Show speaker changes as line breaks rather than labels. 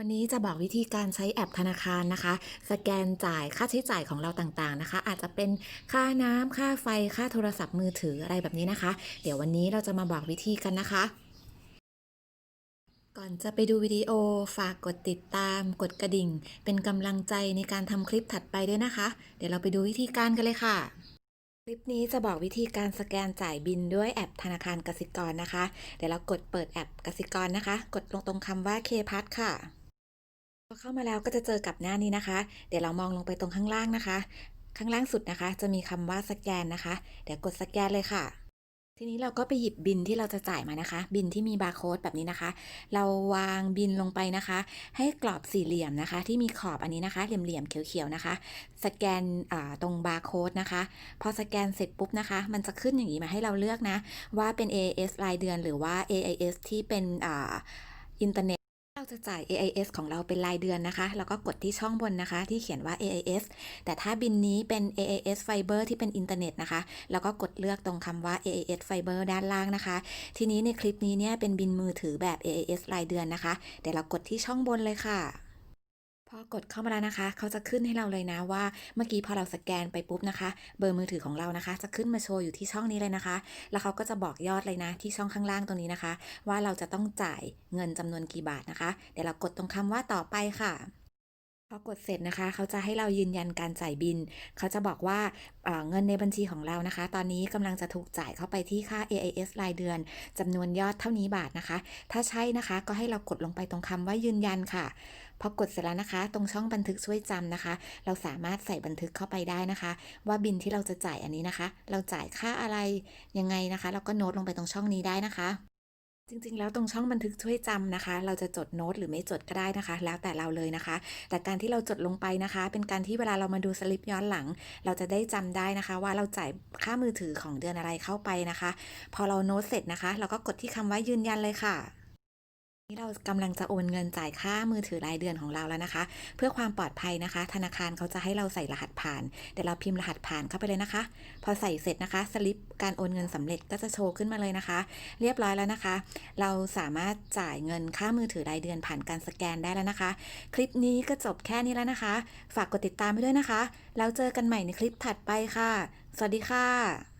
วันนี้จะบอกวิธีการใช้แอปธนาคารนะคะ สแกนจ่ายค่าใช้จ่ายของเราต่างๆนะคะ อาจจะเป็นค่าน้ำค่าไฟค่าโทรศัพท์มือถืออะไรแบบนี้นะคะ เดี๋ยววันนี้เราจะมาบอกวิธีกันนะคะ ก่อนจะไปดูวิดีโอฝากกดติดตาม กดกระดิ่ง เป็นกำลังใจในการทำคลิปถัดไปด้วยนะคะ เดี๋ยวเราไปดูวิธีการกันเลยค่ะคลิปนี้จะบอกวิธีการสแกนจ่ายบินด้วยแอปธนาคารกสิกรนะคะ เดี๋ยวเรากดเปิดแอปกสิกรนะคะ กดลงตรงคำว่า K พัทค่ะ เข้ามาแล้วก็จะเจอกับหน้านี้นะคะ เดี๋ยวเรามองลงไปตรงข้างล่างนะคะ ข้างล่างสุดนะคะ จะมีคำว่าสแกนนะคะ เดี๋ยวกดสแกนเลยค่ะ ทีนี้เราก็ไปหยิบบินที่เราจะจ่ายมานะคะ บินที่มีบาร์โค้ดแบบนี้นะคะ เราวางบินลงไปนะคะ ให้กรอบสี่เหลี่ยมนะคะ ที่มีขอบอันนี้นะคะ เหลี่ยมๆเขียวๆนะคะ สแกนตรงบาร์โค้ดนะคะ พอสแกนเสร็จปุ๊บนะคะ มันจะขึ้นอย่างนี้มาให้เราเลือกนะ ว่าเป็น AIS รายเดือนหรือว่า AIS ที่เป็นอ่าอินเทอร์เน็ต จะจ่าย AIS ของเราเป็นรายเดือนนะคะ แล้วก็กดที่ช่องบนนะคะ ที่เขียนว่า AIS แต่ถ้าบินนี้เป็น AIS Fiber ที่เป็นอินเทอร์เน็ตนะคะ แล้วก็กดเลือกตรงคำว่า AIS Fiber ด้านล่างนะคะ ทีนี้ในคลิปนี้เนี่ยเป็นบินมือถือแบบ AIS รายเดือนนะคะ เดี๋ยวเรากดที่ช่องบนเลยค่ะ พอกดเข้ามาแล้วนะคะ เขาจะขึ้นให้เราเลยนะว่าเมื่อกี้พอเราสแกนไปปุ๊บนะคะ เบอร์มือถือของเรานะคะ จะขึ้นมาโชว์อยู่ที่ช่องนี้เลยนะคะ แล้วเขาก็จะบอกยอดเลยนะ ที่ช่องข้างล่างตรงนี้นะคะ ว่าเราจะต้องจ่ายเงินจำนวนกี่บาทนะคะ เดี๋ยวเรากดตรงคำว่าต่อไปค่ะ พอกดเสร็จนะคะ เขาจะให้เรายืนยันการจ่ายบิน เขาจะบอกว่าเอ่อเงินในบัญชีของเรานะคะ ตอนนี้กำลังจะถูกจ่ายเข้าไปที่ค่า AIS รายเดือนจำนวนยอดเท่านี้บาทนะคะ ถ้าใช่นะคะก็ให้เรากดลงไปตรงคำว่ายืนยันค่ะ พอกดเสร็จแล้วนะคะ ตรงช่องบันทึกช่วยจำนะคะ เราสามารถใส่บันทึกเข้าไปได้นะคะ ว่าบินที่เราจะจ่ายอันนี้นะคะ เราจ่ายค่าอะไรยังไงนะคะ เราก็โน้ตลงไปตรงช่องนี้ได้นะคะ จริงๆ แล้วตรงช่องบันทึกช่วยจำนะคะ เราจะจดโน้ตหรือไม่จดก็ได้นะคะ แล้วแต่เราเลยนะคะ แต่การที่เราจดลงไปนะคะ เป็นการที่เวลาเรามาดูสลิปย้อนหลัง เราจะได้จำได้นะคะ ว่าเราจ่ายค่ามือถือของเดือนอะไรเข้าไปนะคะ พอเราโน้ตเสร็จนะคะ เราก็กดที่คำว่ายืนยันเลยค่ะ นี่เรากำลังจะโอนเงินจ่ายค่ามือถือรายเดือนของเราแล้วนะคะ เพื่อความปลอดภัยนะคะ ธนาคารเขาจะให้เราใส่รหัสผ่าน เดี๋ยวเราพิมพ์รหัสผ่านเข้าไปเลยนะคะ พอใส่เสร็จนะคะสลิปการโอนเงินสำเร็จก็จะโชว์ขึ้นมาเลยนะคะ เรียบร้อยแล้วนะคะ เราสามารถจ่ายเงินค่ามือถือรายเดือนผ่านการสแกนได้แล้วนะคะ คลิปนี้ก็จบแค่นี้แล้วนะคะ ฝากกดติดตามไปด้วยนะคะ แล้วเจอกันใหม่ในคลิปถัดไปค่ะ สวัสดีค่ะ